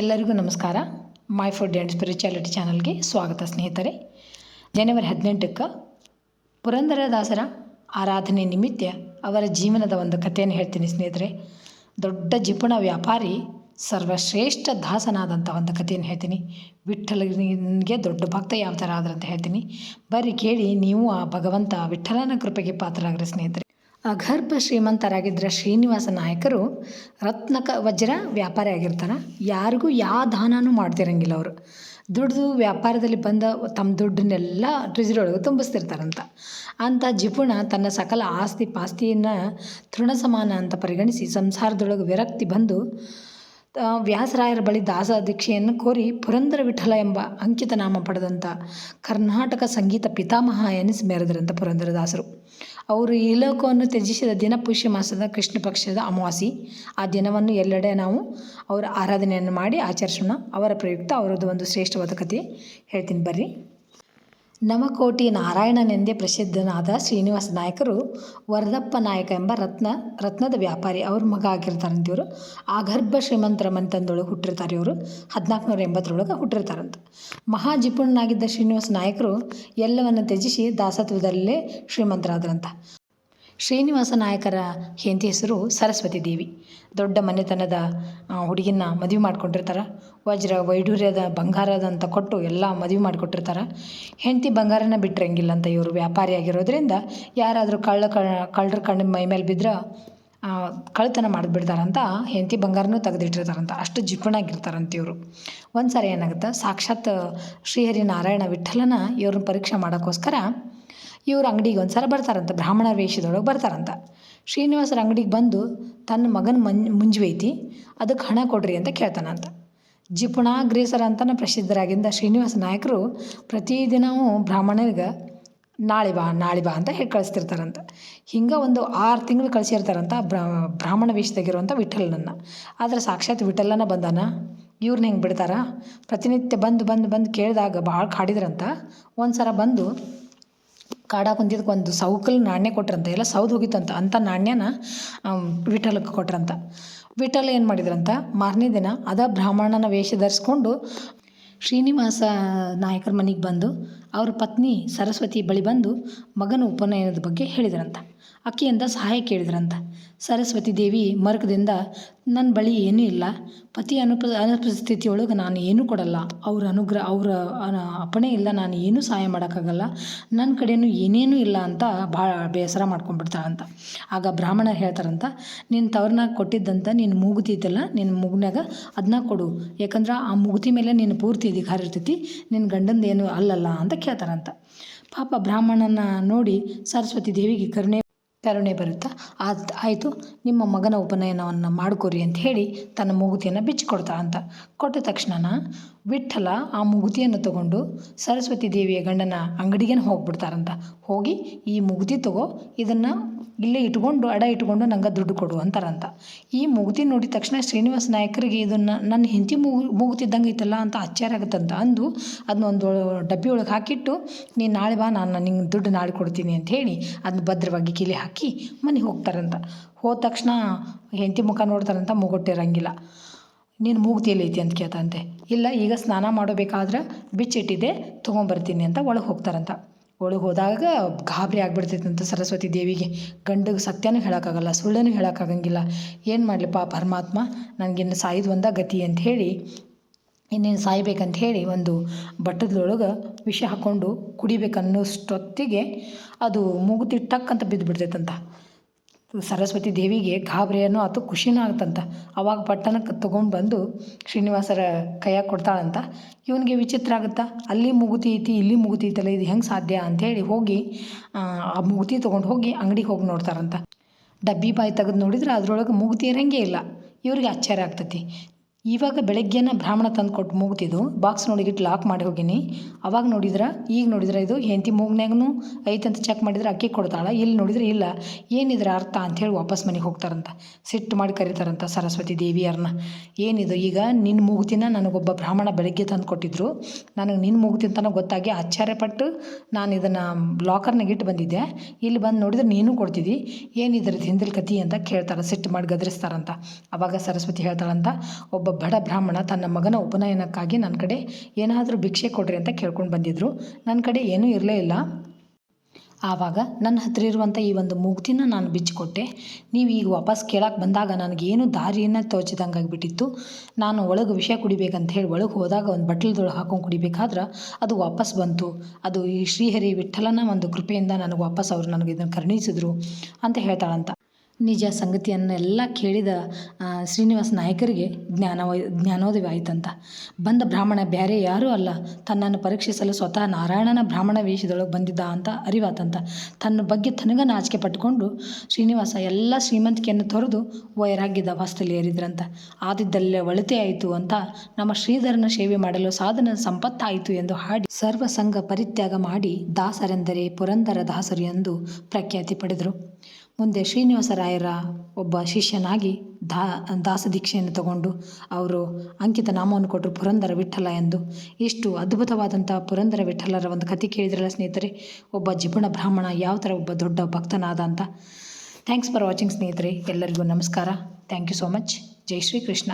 ಎಲ್ಲರಿಗೂ ನಮಸ್ಕಾರ. My food and spirituality ಚಾನಲ್ಗೆ ಸ್ವಾಗತ ಸ್ನೇಹಿತರೆ. ಜನವರಿ ಹದಿನೆಂಟಕ್ಕೆ ಪುರಂದರದಾಸರ ಆರಾಧನೆ ನಿಮಿತ್ತ ಅವರ ಜೀವನದ ಒಂದು ಕಥೆಯನ್ನು ಹೇಳ್ತೀನಿ ಸ್ನೇಹಿತರೆ. ದೊಡ್ಡ ಜಿಪುಣ ವ್ಯಾಪಾರಿ, ಸರ್ವಶ್ರೇಷ್ಠ ದಾಸನಾದಂಥ ಒಂದು ಕಥೆಯನ್ನು ಹೇಳ್ತೀನಿ. ವಿಠ್ಠಲನಿಗೆ ದೊಡ್ಡ ಭಕ್ತ ಯಾವ ಥರ ಆದ್ರೆ ಅಂತ ಹೇಳ್ತೀನಿ. ಬರೀ ಕೇಳಿ ನೀವು ಆ ಭಗವಂತ ವಿಠ್ಠಲನ ಕೃಪೆಗೆ ಪಾತ್ರರಾಗ್ರಿ ಸ್ನೇಹಿತರೆ. ಅಗರ್ಭ ಶ್ರೀಮಂತರಾಗಿದ್ದ ಶ್ರೀನಿವಾಸ ನಾಯಕರು ರತ್ನಕ ವಜ್ರ ವ್ಯಾಪಾರಿ ಆಗಿರ್ತಾರೆ. ಯಾರಿಗೂ ಯಾವ ದಾನನೂ ಮಾಡ್ತಿರಂಗಿಲ್ಲ ಅವರು. ದುಡ್ದು ವ್ಯಾಪಾರದಲ್ಲಿ ಬಂದ ತಮ್ಮ ದುಡ್ಡನ್ನೆಲ್ಲ ಟ್ರಿಜರಿ ಒಳಗೆ ತುಂಬಿಸ್ತಿರ್ತಾರಂತ. ಅಂಥ ಜಿಪುಣ ತನ್ನ ಸಕಲ ಆಸ್ತಿ ಪಾಸ್ತಿಯನ್ನು ತೃಣ ಸಮಾನ ಅಂತ ಪರಿಗಣಿಸಿ ಸಂಸಾರದೊಳಗೆ ವಿರಕ್ತಿ ಬಂದು ವ್ಯಾಸರಾಯರ ಬಳಿ ದಾಸ ದೀಕ್ಷೆಯನ್ನು ಕೋರಿ ಪುರಂದರ ವಿಠಲ ಎಂಬ ಅಂಕಿತ ನಾಮ ಪಡೆದಂಥ ಕರ್ನಾಟಕ ಸಂಗೀತ ಪಿತಾಮಹ ಎನಿಸಿ ಮೆರೆದರಂಥ ಪುರಂದರದಾಸರು ಅವರು ಈ ಲೋಕವನ್ನು ತ್ಯಜಿಸಿದ ದಿನ ಪುಷ್ಯ ಮಾಸದ ಕೃಷ್ಣ ಪಕ್ಷದ ಅಮಾವಾಸಿ ಆ ದಿನವನ್ನು ಎಲ್ಲೆಡೆ ನಾವು ಅವರ ಆರಾಧನೆಯನ್ನು ಮಾಡಿ ಆಚರಿಸೋಣ. ಅವರ ಪ್ರಯುಕ್ತ ಅವರದ್ದು ಒಂದು ಶ್ರೇಷ್ಠವಾದ ಕಥೆ. ಹೇಳ್ತೀನಿ ಬರ್ರಿ. ನವಕೋಟಿ ನಾರಾಯಣನೆಂದೇ ಪ್ರಸಿದ್ಧನಾದ ಶ್ರೀನಿವಾಸ ನಾಯಕರು ವರದಪ್ಪ ನಾಯಕ ಎಂಬ ರತ್ನ, ರತ್ನದ ವ್ಯಾಪಾರಿ. ಅವ್ರ ಮಗ ಆಗಿರ್ತಾರಂತ ಇವರು ಆಗರ್ಭ ಶ್ರೀಮಂತರ ಮಂತಂದೊಳಗೆ ಹುಟ್ಟಿರ್ತಾರೆ ಇವರು. ಹದಿನಾಲ್ಕುನೂರ ಎಂಬತ್ತರೊಳಗೆ ಹುಟ್ಟಿರ್ತಾರಂತ. ಮಹಾ ಜಿಪುಣನಾಗಿದ್ದ ಶ್ರೀನಿವಾಸ ನಾಯಕರು ಎಲ್ಲವನ್ನು ತ್ಯಜಿಸಿ ದಾಸತ್ವದಲ್ಲೇ ಶ್ರೀಮಂತರಾದ್ರಂತ. ಶ್ರೀನಿವಾಸ ನಾಯಕರ ಹೆಂಡತಿ ಹೆಸರು ಸರಸ್ವತಿ ದೇವಿ. ದೊಡ್ಡ ಮನೆತನದ ಹುಡುಗಿನ ಮದುವೆ ಮಾಡ್ಕೊಂಡಿರ್ತಾರೆ. ವಜ್ರ ವೈಢೂರ್ಯದ ಬಂಗಾರದ ಅಂತ ಕೊಟ್ಟು ಎಲ್ಲ ಮದುವೆ ಮಾಡಿಕೊಟ್ಟಿರ್ತಾರೆ. ಹೆಂಡತಿ ಬಂಗಾರನ ಬಿಟ್ಟಿರಂಗಿಲ್ಲ ಅಂತ ಇವರು ವ್ಯಾಪಾರಿ ಆಗಿರೋದ್ರಿಂದ ಯಾರಾದರೂ ಕಳ್ಳ ಕಳ್ಳರ ಕಣ್ಣ ಮೈ ಮೇಲೆ ಬಿದ್ದರೆ ಕಳ್ಳತನ ಮಾಡಿಬಿಡ್ತಾರಂತ ಹೆಂಡತಿ ಬಂಗಾರನೂ ತೆಗೆದಿಟ್ಟಿರ್ತಾರಂತ. ಅಷ್ಟು ಜಿಪ್ಪಣಾಗಿರ್ತಾರಂತ ಇವರು. ಒಂದು ಸಾರಿ ಏನಾಗುತ್ತೆ, ಸಾಕ್ಷಾತ್ ಶ್ರೀಹರಿ ನಾರಾಯಣ ವಿಠಲನ ಇವ್ರನ್ನ ಪರೀಕ್ಷೆ ಮಾಡೋಕ್ಕೋಸ್ಕರ ಇವ್ರ ಅಂಗಡಿಗೆ ಒಂದು ಸಲ ಬರ್ತಾರಂತ, ಬ್ರಾಹ್ಮಣ ವೇಷದೊಳಗೆ ಬರ್ತಾರಂತ. ಶ್ರೀನಿವಾಸರ ಅಂಗಡಿಗೆ ಬಂದು ತನ್ನ ಮಗನ ಮನ್, ಮುಂಜುವೈತಿ ಅದಕ್ಕೆ ಹಣ ಕೊಡ್ರಿ ಅಂತ ಕೇಳ್ತಾನಂತ. ಜಿಪುಣಾಗ್ರೇಸರ ಅಂತಲೇ ಪ್ರಸಿದ್ಧರಾಗಿದ್ದ ಶ್ರೀನಿವಾಸ ನಾಯಕರು ಪ್ರತಿದಿನವೂ ಬ್ರಾಹ್ಮಣರಿಗೆ ನಾಳೆ ಬಾ ನಾಳೆ ಬಾ ಅಂತ ಹೇಳಿ ಕಳಿಸ್ತಿರ್ತಾರಂತ. ಹಿಂಗೆ ಒಂದು ಆರು ತಿಂಗಳು ಕಳಿಸಿರ್ತಾರಂತ ಬ್ರಾ, ಬ್ರಾಹ್ಮಣ ವೇಷದಾಗಿರುವಂಥ ವಿಠಲನನ್ನು. ಆದರೆ ಸಾಕ್ಷಾತ್ ವಿಠಲನ ಬಂದಾನ? ಇವ್ರನ್ನ ಹೆಂಗೆ ಬಿಡ್ತಾರ? ಪ್ರತಿನಿತ್ಯ ಬಂದು ಬಂದು ಬಂದು ಕೇಳಿದಾಗ ಭಾಳ ಕಾಡಿದ್ರಂತ. ಒಂದು ಸಲ ಬಂದು ಕಾಡ ಕುಂತಿದ್ದಕ್ಕೆ ಒಂದು ಸೌಕಲ್ ನಾಣ್ಯ ಕೊಟ್ರಂತೆ. ಎಲ್ಲ ಸೌದು ಹೋಗಿತ್ತಂತ. ಅಂಥ ನಾಣ್ಯನ ವಿಠಲಕ್ಕೆ ಕೊಟ್ರಂತ. ವಿಠಲ ಏನು ಮಾಡಿದ್ರಂತ? ಮಾರನೇ ದಿನ ಅದ ಬ್ರಾಹ್ಮಣನ ವೇಷ ಧರಿಸ್ಕೊಂಡು ಶ್ರೀನಿವಾಸ ನಾಯಕರ ಮನೆಗೆ ಬಂದು, ಅವ್ರ ಪತ್ನಿ ಸರಸ್ವತಿ ಬಳಿ ಬಂದು ಮಗನ ಉಪನಯನದ ಬಗ್ಗೆ ಹೇಳಿದ್ರಂತ. ಅಕ್ಕಿಯಿಂದ ಸಹಾಯ ಕೇಳಿದ್ರಂತ. ಸರಸ್ವತಿ ದೇವಿ ಮರಕದಿಂದ ನನ್ನ ಬಳಿ ಏನೂ ಇಲ್ಲ. ಪತಿ ಅನುಪ, ಅನುಪಸ್ಥಿತಿಯೊಳಗೆ ನಾನು ಏನೂ ಕೊಡಲ್ಲ. ಅವ್ರ ಅನುಗ್ರಹ ಅವರ ಅಪ್ಪಣೆ ಇಲ್ಲ. ನಾನು ಏನೂ ಸಹಾಯ ಮಾಡೋಕ್ಕಾಗಲ್ಲ. ನನ್ನ ಕಡೆಯೂ ಏನೇನೂ ಇಲ್ಲ ಅಂತ ಭಾಳ ಬೇಸರ ಮಾಡ್ಕೊಂಡ್ಬಿಡ್ತಾಳಂತ. ಆಗ ಬ್ರಾಹ್ಮಣ ಹೇಳ್ತಾರಂತ ನಿನ್ನ ತವ್ರನಾಗ ಕೊಟ್ಟಿದ್ದಂತ ನೀನು ಮೂಗುತಿ ಐತಲ್ಲ ನಿನ್ನ ಮೂಗ್ನಾಗ ಅದನ್ನ ಕೊಡು. ಯಾಕಂದ್ರೆ ಆ ಮುಗುತಿ ಮೇಲೆ ನಿನ್ನ ಪೂರ್ತಿ ಅಧಿಕಾರ ಇರ್ತೈತಿ. ನಿನ್ನ ಗಂಡಂದು ಏನು ಅಲ್ಲಲ್ಲ ಅಂತ ಕೇಳ್ತಾರಂತ. ಪಾಪ ಬ್ರಾಹ್ಮಣನ ನೋಡಿ ಸರಸ್ವತಿ ದೇವಿಗೆ ಕರುಣೆ ಕರುಣೆ ಬರುತ್ತಾ? ಅದು ಆಯಿತು, ನಿಮ್ಮ ಮಗನ ಉಪನಯನವನ್ನು ಮಾಡಿಕೊರಿ ಅಂತ ಹೇಳಿ ತನ್ನ ಮೂಗುತಿಯನ್ನು ಬಿಚ್ಚಿಕೊಡ್ತಾಳಂತ ಕೊಟ್ಟ ತಕ್ಷಣ ವಿಠಲ ಆ ಮುಗುತಿಯನ್ನು ತಗೊಂಡು ಸರಸ್ವತಿ ದೇವಿಯ ಗಂಡನ ಅಂಗಡಿಗೆ ಹೋಗ್ಬಿಡ್ತಾರಂತ. ಹೋಗಿ ಈ ಮುಗ್ದಿ ತಗೋ, ಇದನ್ನು ಇಲ್ಲೇ ಇಟ್ಕೊಂಡು, ಅಡ ಇಟ್ಕೊಂಡು ನಂಗೆ ದುಡ್ಡು ಕೊಡು ಅಂತಾರಂತ. ಈ ಮುಗ್ದಿ ನೋಡಿದ ತಕ್ಷಣ ಶ್ರೀನಿವಾಸ ನಾಯಕರಿಗೆ ಇದನ್ನು ನನ್ನ ಹೆಂಡತಿ ಮುಗು ಮುಗುತಿದ್ದಂಗೆ ಐತಲ್ಲ ಅಂತ ಆಶ್ಚರ್ಯ ಆಗುತ್ತಂತ. ಅಂದು ಅದನ್ನ ಒಂದು ಡಬ್ಬಿ ಒಳಗೆ ಹಾಕಿಟ್ಟು, ನೀನು ನಾಳೆ ಬಾ, ನಾನು ನಿಂಗೆ ದುಡ್ಡು ನಾಳೆ ಕೊಡ್ತೀನಿ ಅಂತ ಹೇಳಿ ಅದನ್ನ ಭದ್ರವಾಗಿ ಕಿಲಿ ಹಾಕಿ ಮನೆಗೆ ಹೋಗ್ತಾರಂತ. ಹೋದ ತಕ್ಷಣ ಹೆಂಡತಿ ಮುಖ ನೋಡ್ತಾರಂತ ಮೂಗೊಟ್ಟಿರಂಗಿಲ್ಲ ನೀನು ಮೂಗ್ತಿಯಲ್ಲಿ ಐತಿ ಅಂತ ಕೇಳ್ತಂತೆ. ಇಲ್ಲ, ಈಗ ಸ್ನಾನ ಮಾಡಬೇಕಾದ್ರೆ ಬಿಚ್ಚಿಟ್ಟಿದ್ದೆ, ತೊಗೊಂಬರ್ತೀನಿ ಅಂತ ಒಳಗೆ ಹೋಗ್ತಾರಂತ. ಒಳಗೆ ಹೋದಾಗ ಗಾಬರಿ ಆಗ್ಬಿಡ್ತೈತಂತ ಸರಸ್ವತಿ ದೇವಿಗೆ. ಗಂಡಗೆ ಸತ್ಯನೂ ಹೇಳೋಕ್ಕಾಗಲ್ಲ ಸುಳ್ಳನ್ನು ಹೇಳೋಕ್ಕಾಗಂಗಿಲ್ಲ. ಏನು ಮಾಡಲಿಪ್ಪ, ಪರಮಾತ್ಮ ನನಗಿನ್ನು ಸಾಯಿದ ಒಂದ ಗತಿ ಅಂತ ಹೇಳಿ, ಇನ್ನೇನು ಸಾಯ್ಬೇಕಂತ ಹೇಳಿ ಒಂದು ಬಟ್ಟದೊಳಗೆ ವಿಷ ಹಾಕ್ಕೊಂಡು ಕುಡಿಬೇಕನ್ನೋಷ್ಟೊತ್ತಿಗೆ ಅದು ಮೂಗುತಿ ಟಕ್ ಅಂತ ಬಿದ್ದು ಬಿಡ್ತೈತಂತ ಸರಸ್ವತಿ ದೇವಿಗೆ ಗಾಬರಿಯನ್ನು ಅಥವಾ ಖುಷಿನೂ ಆಗ್ತಂತ ಅವಾಗ ಪಟ್ಟಣಕ್ಕೆ ತೊಗೊಂಡು ಬಂದು ಶ್ರೀನಿವಾಸರ ಕೈಯಾಗ ಕೊಡ್ತಾಳಂತ. ಇವನಿಗೆ ವಿಚಿತ್ರ ಆಗುತ್ತಾ? ಅಲ್ಲಿ ಮುಗುತಿ ಐತಿ ಇಲ್ಲಿ ಮುಗುತಿ ಐತಲ್ಲ ಇದು ಹೆಂಗೆ ಸಾಧ್ಯ ಅಂಥೇಳಿ ಹೋಗಿ ಆ ಮುಗುತಿ ತೊಗೊಂಡು ಹೋಗಿ ಅಂಗಡಿಗೆ ಹೋಗಿ ನೋಡ್ತಾರಂತ. ಡಬ್ಬಿ ಬಾಯಿ ತೆಗೆದು ನೋಡಿದ್ರೆ ಅದ್ರೊಳಗೆ ಮುಗುತಿ ಇರಂಗೇ ಇಲ್ಲ. ಇವ್ರಿಗೆ ಆಶ್ಚರ್ಯ ಆಗ್ತೈತಿ. ಇವಾಗ ಬೆಳಗ್ಗೆನ ಬ್ರಾಹ್ಮಣ ತಂದು ಕೊಟ್ಟು ಮೂಗ್ತಿದ್ದು ಬಾಕ್ಸ್ ನೋಡಿಗಿಟ್ಟು ಲಾಕ್ ಮಾಡಿ ಹೋಗಿನಿ. ಅವಾಗ ನೋಡಿದ್ರೆ, ಈಗ ನೋಡಿದ್ರೆ ಇದು ಹೆಂಡತಿ ಮೂಗ್ನಾಗೂ ಐತಂತ ಚೆಕ್ ಮಾಡಿದ್ರೆ ಅಕ್ಕಿ ಕೊಡ್ತಾಳೆ, ಇಲ್ಲಿ ನೋಡಿದ್ರೆ ಇಲ್ಲ. ಏನಿದ್ರೆ ಅರ್ಥ ಅಂಥೇಳಿ ವಾಪಸ್ ಮನೆಗೆ ಹೋಗ್ತಾರಂತ. ಸಿಟ್ಟು ಮಾಡಿ ಕರೀತಾರಂತ ಸರಸ್ವತಿ ದೇವಿಯರನ್ನ ಏನಿದು ಈಗ ನಿನ್ನ ಮೂಗ್ತಿನ ನನಗೊಬ್ಬ ಬ್ರಾಹ್ಮಣ ಬೆಳಗ್ಗೆ ತಂದು ಕೊಟ್ಟಿದ್ರು. ನನಗೆ ನಿನ್ನ ಮೂಗ್ತಿ ಅಂತ ಗೊತ್ತಾಗಿ ಆಶ್ಚರ್ಯಪಟ್ಟು ನಾನು ಇದನ್ನು ಲಾಕರ್ನಾಗ ಇಟ್ಟು ಬಂದಿದ್ದೆ. ಇಲ್ಲಿ ಬಂದು ನೋಡಿದ್ರೆ ನೀನು ಕೊಡ್ತಿದ್ದಿ ಏನಿದ್ರದ್ದು ಹಿಂದಿಲ್ ಕತಿ ಅಂತ ಕೇಳ್ತಾರೆ, ಸಿಟ್ಟು ಮಾಡಿ ಗದರಿಸ್ತಾರಂತ. ಅವಾಗ ಸರಸ್ವತಿ ಹೇಳ್ತಾಳಂತ, ಒಬ್ಬ ಬಡ ಬ್ರಾಹ್ಮಣ ತನ್ನ ಮಗನ ಉಪನಯನಕ್ಕಾಗಿ ನನ್ನ ಕಡೆ ಏನಾದರೂ ಭಿಕ್ಷೆ ಕೊಡ್ರಿ ಅಂತ ಕೇಳ್ಕೊಂಡು ಬಂದಿದ್ದರು ನನ್ನ ಕಡೆ ಏನೂ ಇರಲೇ ಇಲ್ಲ. ಆವಾಗ ನನ್ನ ಹತ್ರ ಇರುವಂಥ ಈ ಒಂದು ಮುಗ್ದಿನ ನಾನು ಬಿಚ್ಚಿಕೊಟ್ಟೆ ನೀವು ಈಗ ವಾಪಸ್ ಕೇಳಕ್ಕೆ ಬಂದಾಗ ನನಗೇನು ದಾರಿಯನ್ನು ತೋಚಿದಂಗೆ ಆಗಿಬಿಟ್ಟಿತ್ತು. ನಾನು ಒಳಗೆ ವಿಷಯ ಕುಡಿಬೇಕಂತ ಹೇಳಿ ಒಳಗೆ ಹೋದಾಗ ಒಂದು ಬಟ್ಲದೊಳಗೆ ಹಾಕೊಂಡು ಕುಡಿಬೇಕಾದ್ರೆ ಅದು ವಾಪಸ್ ಬಂತು. ಅದು ಈ ಶ್ರೀಹರಿ ವಿಠಲನ ಒಂದು ಕೃಪೆಯಿಂದ ನನಗೆ ವಾಪಸ್ ಅವರು ನನಗೆ ಇದನ್ನು ಕರುಣಿಸಿದ್ರು ಅಂತ ಹೇಳ್ತಾಳಂತ. ನಿಜ ಸಂಗತಿಯನ್ನೆಲ್ಲ ಕೇಳಿದ ಶ್ರೀನಿವಾಸ ನಾಯಕರಿಗೆ ಜ್ಞಾನ ಜ್ಞಾನೋದಯ ಆಯ್ತಂತ. ಬಂದ ಬ್ರಾಹ್ಮಣ ಬೇರೆ ಯಾರೂ ಅಲ್ಲ. ತನ್ನನ್ನು ಪರೀಕ್ಷಿಸಲು ಸ್ವತಃ ನಾರಾಯಣನ ಬ್ರಾಹ್ಮಣ ವೇಷದೊಳಗೆ ಬಂದಿದ್ದ ಅಂತ ಅರಿವಾತಂತ. ತನ್ನ ಬಗ್ಗೆ ತನಗ ನಾಚಿಕೆ ಪಟ್ಟುಕೊಂಡು ಶ್ರೀನಿವಾಸ ಎಲ್ಲ ಶ್ರೀಮಂತಿಕೆಯನ್ನು ತೊರೆದು ವೈರಾಗ್ಯದ ವಾಸ್ತಲ್ಲಿ ಏರಿದ್ರಂತ. ಆದಿದ್ದಲ್ಲೇ ಒಳತೆ ಆಯಿತು ಅಂತ ನಮ್ಮ ಶ್ರೀಧರನ ಸೇವೆ ಮಾಡಲು ಸಾಧನ ಸಂಪತ್ತಾಯಿತು ಎಂದು ಹಾಡಿ ಸರ್ವ ಸಂಘ ಪರಿತ್ಯಾಗ ಮಾಡಿ ದಾಸರೆಂದರೆ ಪುರಂದರ ದಾಸರು ಎಂದು ಪ್ರಖ್ಯಾತಿ ಪಡೆದರು. ಮುಂದೆ ಶ್ರೀನಿವಾಸರಾಯರ ಒಬ್ಬ ಶಿಷ್ಯನಾಗಿ ದಾ ದಾಸ ದೀಕ್ಷೆಯನ್ನು ತಗೊಂಡು ಅವರು ಅಂಕಿತ ನಾಮವನ್ನು ಕೊಟ್ಟರು. ಪುರಂದರ ವಿಠಲ ಎಂದು. ಇಷ್ಟು ಅದ್ಭುತವಾದಂಥ ಪುರಂದರ ವಿಠಲರ ಒಂದು ಕತೆ ಕೇಳಿದ್ರಲ್ಲ ಸ್ನೇಹಿತರೆ? ಒಬ್ಬ ಜಿಪುಣ ಬ್ರಾಹ್ಮಣ, ಯಾವ ಥರ ಒಬ್ಬ ದೊಡ್ಡ ಭಕ್ತನಾದ ಅಂತ. ಥ್ಯಾಂಕ್ಸ್ ಫಾರ್ ವಾಚಿಂಗ್ ಸ್ನೇಹಿತರೆ. ಎಲ್ಲರಿಗೂ ನಮಸ್ಕಾರ. Thank you so much Jai Shri Krishna